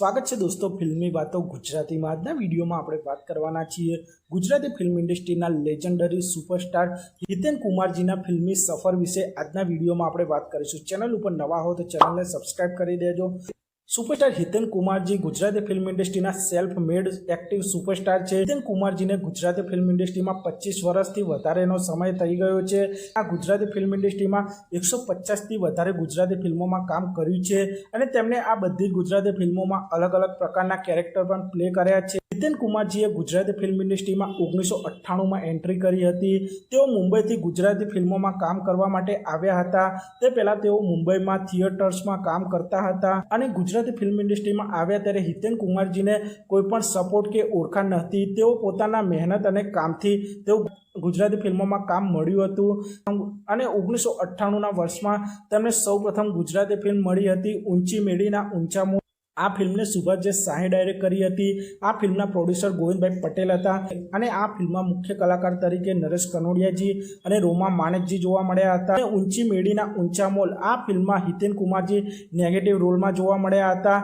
સ્વાગત છે દોસ્તો ફિલ્મી વાતો ગુજરાતીમાં. આજના વિડીયોમાં આપણે વાત કરવાના છીએ ગુજરાતી ફિલ્મ ઇન્ડસ્ટ્રીના લેજન્ડરી સુપરસ્ટાર હિતેન કુમારજીના ફિલ્મી સફર વિશે. આજના વિડીયોમાં આપણે વાત કરીશું. ચેનલ ઉપર નવા હો તો ચેનલને સબસ્ક્રાઇબ કરી દેજો. સુપરસ્ટાર હિતેન કુમારજી ગુજરાતી ફિલ્મ ઇન્ડસ્ટ્રીના સેલ્ફ મેડ એક્ટિવ સુપરસ્ટાર છે. હિતેન કુમારજીને ગુજરાતી ફિલ્મ ઇન્ડસ્ટ્રીમાં પચીસ વર્ષથી વધારેનો સમય થઈ ગયો છે. આ ગુજરાતી ફિલ્મ ઇન્ડસ્ટ્રીમાં એકસો પચાસથી વધારે ગુજરાતી ફિલ્મોમાં કામ કર્યું છે અને તેમણે આ બધી ગુજરાતી ફિલ્મોમાં અલગ અલગ પ્રકારના કેરેક્ટર પણ પ્લે કર્યા છે. હિતેન કુમારજીએ ગુજરાતી ફિલ્મ ઇન્ડસ્ટ્રીમાં ઓગણીસો અઠ્ઠાણુંમાં એન્ટ્રી કરી હતી. તેઓ મુંબઈથી ગુજરાતી ફિલ્મોમાં કામ કરવા માટે આવ્યા હતા. તે પહેલાં તેઓ મુંબઈમાં થિયેટર્સમાં કામ કરતા હતા અને ગુજરાતી ફિલ્મ ઇન્ડસ્ટ્રીમાં આવ્યા ત્યારે હિતેન કુમારજીને કોઈ પણ સપોર્ટ કે ઓળખાણ નહોતી. તેઓ પોતાના મહેનત અને કામથી તેઓ ગુજરાતી ફિલ્મોમાં કામ મળ્યું હતું અને ઓગણીસો અઠ્ઠાણુંના વર્ષમાં તેમને સૌપ્રથમ ગુજરાતી ફિલ્મ મળી હતી ઊંચી મેળીના ઊંચા આ ફિલ્મને સુભાષજી શાહે ડાયરેક્ટ કરી હતી. આ ફિલ્મના પ્રોડ્યુસર ગોવિંદભાઈ પટેલ હતા. અને આ ફિલ્મમાં મુખ્ય કલાકાર તરીકે નરેશ કનોડિયાજી અને રોમા માણેકજી જોવા મળ્યા હતા. અને ઊંચી મેળીના ઊંચા મોલ, આ ફિલ્મમાં હિતેન કુમારજી નેગેટિવ રોલમાં જોવા મળ્યા હતા.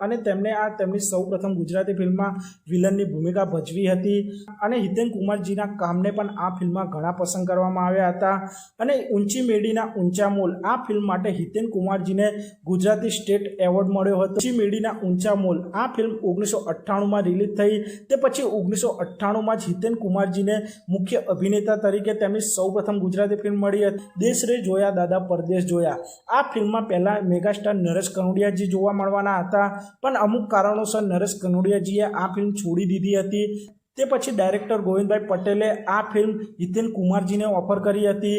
અને તેમણે આ તેમની સૌપ્રથમ ગુજરાતી ફિલ્મમાં વિલનની ભૂમિકા ભજવી હતી. અને હિતેન કુમારજીના કામને પણ આ ફિલ્મમાં ઘણા પસંદ કરવામાં આવ્યા હતા. અને ઊંચી મેળીના ઊંચા મોલ, આ ફિલ્મ માટે હિતેન કુમારજીને ગુજરાતી સ્ટેટ એવોર્ડ મળ્યો હતો. ઊંચી મેળીના ઊંચા મોલ. આ ફિલ્મ ઓગણીસો અઠ્ઠાણુંમાં રિલીઝ થઈ તે પછી ઓગણીસો અઠ્ઠાણુંમાં જીતેન કુમારજીને મુખ્ય અભિનેતા તરીકે તેમની સૌપ્રથમ ગુજરાતી ફિલ્મ મળી હતી. દેશ રે જોયા, દાદા પરદેશ જોયા. આ ફિલ્મમાં પહેલાં મેગાસ્ટાર નરેશ કનોડિયાજી જોવા મળવાના હતા. પણ અમુક કારણોસર નરેશ કનોડિયાજીએ આ ફિલ્મ છોડી દીધી હતી. તે પછી ડાયરેક્ટર ગોવિંદભાઈ પટેલે આ ફિલ્મ હિતેન કુમારજીને ઓફર કરી હતી.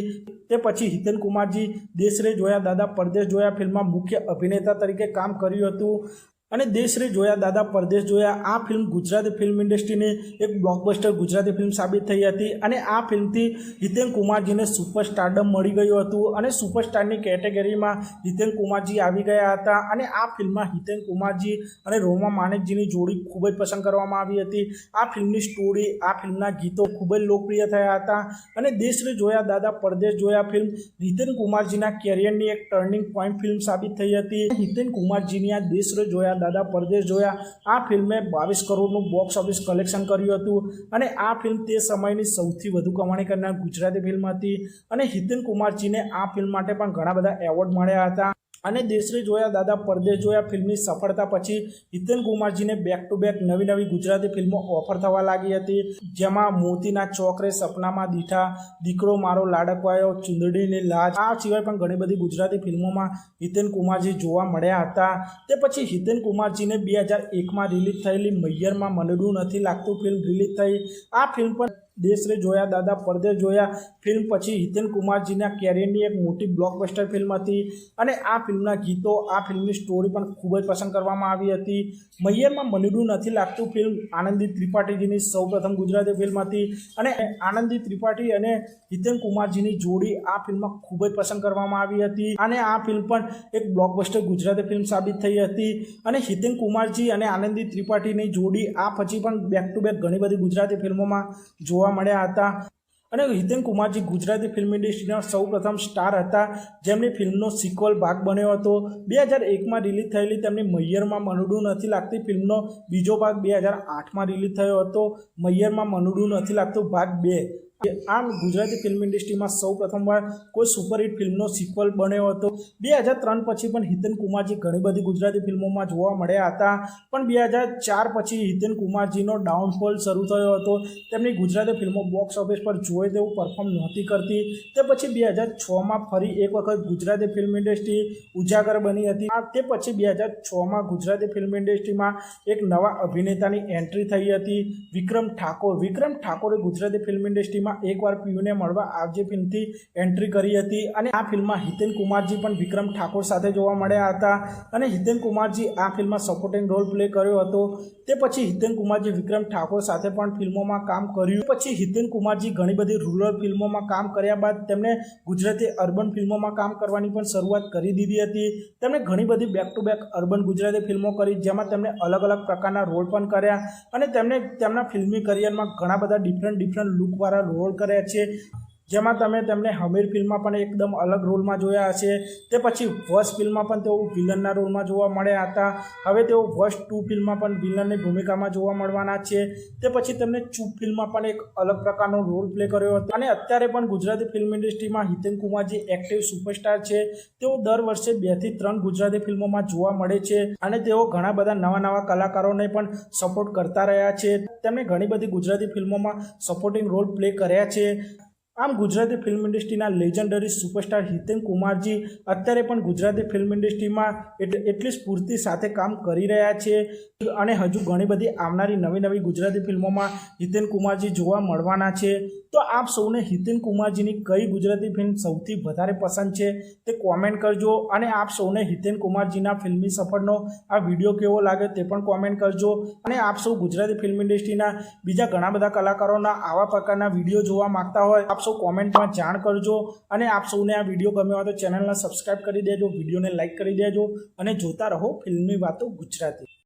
તે પછી હિતેન કુમારજી દેશરે જોયા, દાદા પરદેશ જોયા ફિલ્મમાં મુખ્ય અભિનેતા તરીકે કામ કર્યું હતું. અને દેશરે જોયા, દાદા પરદેશ જોયા, આ ફિલ્મ ગુજરાતી ફિલ્મ ઇન્ડસ્ટ્રીની એક બ્લોકબસ્ટર ગુજરાતી ફિલ્મ સાબિત થઈ હતી અને આ ફિલ્મથી હિતેન કુમારજીને સુપરસ્ટારડમ મળી ગયું હતું અને સુપરસ્ટારની કેટેગરીમાં હિતેન કુમારજી આવી ગયા હતા અને આ ફિલ્મમાં હિતેન કુમારજી અને રોમા માણેકજીની જોડી ખૂબ જ પસંદ કરવામાં આવી હતી. આ ફિલ્મની સ્ટોરી આ ફિલ્મના ગીતો ખૂબ જ લોકપ્રિય થયા હતા અને દેશરે જોયા, દાદા પરદેશ જોયા ફિલ્મ હિતેન કુમારજીના કેરિયરની એક ટર્નિંગ પોઈન્ટ ફિલ્મ સાબિત થઈ હતી. હિતેન કુમારજીની આ દેશ રે જોયા દાદા પરદેશ જોયા. આ ફિલ્મે બાવીસ કરોડનું બોક્સ ઓફિસ કલેક્શન કર્યું હતું અને આ ફિલ્મ તે સમયની સૌથી વધુ કમાણી કરનાર ગુજરાતી ફિલ્મ હતી. અને હિતેન કુમારજીને આ ફિલ્મ માટે પણ ઘણા બધા એવોર્ડ મળ્યા હતા. અને દેશરે જોયા દાદા પરદેશ જોયા ફિલ્મની સફળતા પછી હિતેન કુમારજીને બેક ટુ બેક નવી નવી ગુજરાતી ફિલ્મો ઓફર થવા લાગી હતી. જેમાં મોતીના ચોકરે, સપનામાં દીઠા, દીકરો મારો લાડકવાયો, ચુંદડીની લાજ. આ સિવાય પણ ઘણી બધી ગુજરાતી ફિલ્મોમાં હિતેન કુમારજી જોવા મળ્યા હતા. તે પછી હિતેન કુમારજીને બે હજાર એકમાં રિલીઝ થયેલી મૈયરમાં મનડું નથી લાગતું ફિલ્મ રિલીઝ થઈ. આ ફિલ્મ પણ દેશ રે જોયા, દાદા પરદેશ જોયા ફિલ્મ પછી હિતેન કુમારજીના કેરિયરની એક મોટી બ્લોકબસ્ટર ફિલ્મ હતી અને આ ફિલ્મના ગીતો, આ ફિલ્મની સ્ટોરી પણ ખૂબ જ પસંદ કરવામાં આવી હતી. મૈયરમાં મનડું નથી લાગતું ફિલ્મ આનંદી ત્રિપાઠીજીની સૌપ્રથમ ગુજરાતી ફિલ્મ હતી અને આનંદી ત્રિપાઠી અને હિતેન કુમારજીની જોડી આ ફિલ્મમાં ખૂબ જ પસંદ કરવામાં આવી હતી અને આ ફિલ્મ પણ એક બ્લોકબસ્ટર ગુજરાતી ફિલ્મ સાબિત થઈ હતી અને હિતેન કુમારજી અને આનંદી ત્રિપાઠીની જોડી આ પછી પણ બેક ટુ બેક ઘણી બધી ગુજરાતી ફિલ્મોમાં જોવા મળ્યા હતા. અને હિતેન કુમારજી ગુજરાતી ફિલ્મ ઇન્ડસ્ટ્રીના સૌ પ્રથમ સ્ટાર હતા. જેમની ફિલ્મનો સિક્વલ ભાગ બન્યો હતો. બે હજાર એકમાં રિલીઝ થયેલી તેમની મૈયરમાં મનુડું નથી લાગતી ફિલ્મનો બીજો ભાગ બે હજાર આઠમાં રિલીઝ થયો હતો. મૈયરમાં મનુડું નથી લાગતું ભાગ બે. આમ ગુજરાતી ફિલ્મ ઇન્ડસ્ટ્રીમાં સૌ પ્રથમવાર કોઈ સુપરહિટ ફિલ્મનો સિક્વલ બન્યો હતો. બે હજાર ત્રણ પછી પણ હિતેન કુમારજી ઘણી બધી ગુજરાતી ફિલ્મોમાં જોવા મળ્યા હતા. પણ બે હજાર ચાર પછી હિતેન કુમારજીનો ડાઉનફોલ શરૂ થયો હતો. તેમની ગુજરાતી ફિલ્મો બોક્સ ઓફિસ પર જોઈએ તેવું પરફોર્મ નહોતી કરતી. તે પછી બે હજાર છમાં ફરી એક વખત ગુજરાતી ફિલ્મ ઇન્ડસ્ટ્રી ઉજાગર બની હતી. આ તે પછી બે હજાર છમાં ગુજરાતી ફિલ્મ ઇન્ડસ્ટ્રીમાં એક નવા અભિનેતાની એન્ટ્રી થઈ હતી. વિક્રમ ઠાકોર. વિક્રમ ઠાકોરે ગુજરાતી ફિલ્મ ઇન્ડસ્ટ્રીમાં ફિલ્મમાં એકવાર પીયુને મળવા આવજે ફિલ્મથી એન્ટ્રી કરી હતી અને આ ફિલ્મમાં હિતેન કુમારજી પણ વિક્રમ ઠાકોર સાથે જોવા મળ્યા હતા અને હિતેન કુમારજી આ ફિલ્મમાં સપોર્ટિંગ રોલ પ્લે કર્યો હતો. તે પછી હિતેન કુમારજી વિક્રમ ઠાકોર સાથે પણ ફિલ્મોમાં કામ કર્યું. પછી હિતેન કુમારજી ઘણી બધી રૂરલ ફિલ્મોમાં કામ કર્યા બાદ તેમણે ગુજરાતી અર્બન ફિલ્મોમાં કામ કરવાની પણ શરૂઆત કરી દીધી હતી. તેમણે ઘણી બધી back to back urban Gujarati ફિલ્મો કરી, જેમાં તેમણે અલગ અલગ પ્રકારના રોલ પણ કર્યા અને તેમણે તેમના ફિલ્મી કરિયરમાં ઘણા બધા ડિફરન્ટ ડિફરન્ટ લુકવાળા રોલ કર્યા છે. જેમાં તમે તેમને હમીર ફિલ્મમાં પણ એકદમ અલગ રોલમાં જોયા હશે. તે પછી વશ ફિલ્મમાં પણ તેઓ વિલનના રોલમાં જોવા મળ્યા હતા. હવે તેઓ વશ ટુ ફિલ્મમાં પણ વિલનની ભૂમિકામાં જોવા મળવાના છે. તે પછી તેમને ચૂપ ફિલ્મમાં પણ એક અલગ પ્રકારનો રોલ પ્લે કર્યો હતો. અને અત્યારે પણ ગુજરાતી ફિલ્મ ઇન્ડસ્ટ્રીમાં હિતેન કુમાર જે એક્ટિવ સુપરસ્ટાર છે. તેઓ દર વર્ષે બેથી ત્રણ ગુજરાતી ફિલ્મોમાં જોવા મળે છે. અને તેઓ ઘણા બધા નવા નવા કલાકારોને પણ સપોર્ટ કરતા રહ્યા છે. તેમણે ઘણી બધી ગુજરાતી ફિલ્મોમાં સપોર્ટિંગ રોલ પ્લે કર્યા છે. આમ ગુજરાતી ફિલ્મ ઇન્ડસ્ટ્રીના લેજન્ડરી સુપરસ્ટાર હિતેન કુમારજી અત્યારે પણ ગુજરાતી ફિલ્મ ઇન્ડસ્ટ્રીમાં એટલે એટલી સ્ફૂર્તિ સાથે કામ કરી રહ્યા છે. અને હજુ ઘણી બધી આવનારી નવી નવી ગુજરાતી ફિલ્મોમાં હિતેન કુમારજી જોવા મળવાના છે. તો આપ સૌને હિતેન કુમારજીની કઈ ગુજરાતી ફિલ્મ સૌથી વધારે પસંદ છે તે કોમેન્ટ કરજો અને આપ સૌને હિતેન કુમારજીના ફિલ્મી સફરનો આ વીડિયો કેવો લાગે તે પણ કોમેન્ટ કરજો. અને આપ સૌ ગુજરાતી ફિલ્મ ઇન્ડસ્ટ્રીના બીજા ઘણા બધા કલાકારોના આવા પ્રકારના વીડિયો જોવા માગતા હોય, આપ સૌ કોમેન્ટમાં જાણ કરજો અને આપ સૌને આ વીડિયો ગમ્યો હોય તો ચેનલને સબસ્ક્રાઇબ કરી દેજો, વિડીયોને લાઇક કરી દેજો અને જોતા રહો ફિલ્મની વાતો ગુજરાતી.